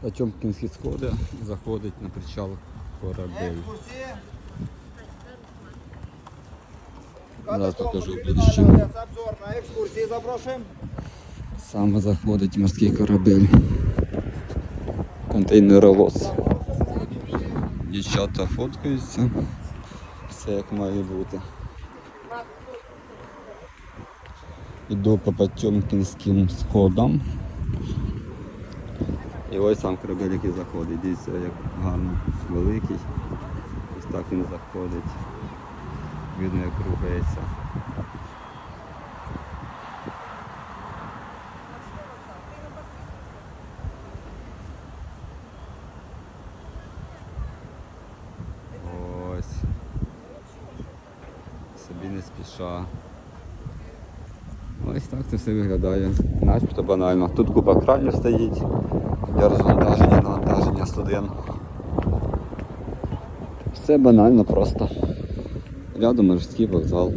Потьомкінські сходи заходить на причал корабель. Зараз покажу ближче. на. Саме заходить морський корабель. Контейнеровоз. Дівчата фоткаються. Все як має бути. Іду по Потьомкінським сходам. І ось сам корабель, який заходить. Дивіться, як гарно великий. Ось так він заходить. Видно, як рухається. Ось. Собі не спіша. Ось так це все виглядає. Начебто банально. Тут купа кранів стоїть для розвантаження, навантаження суден. Все банально просто. Рядом морський вокзал.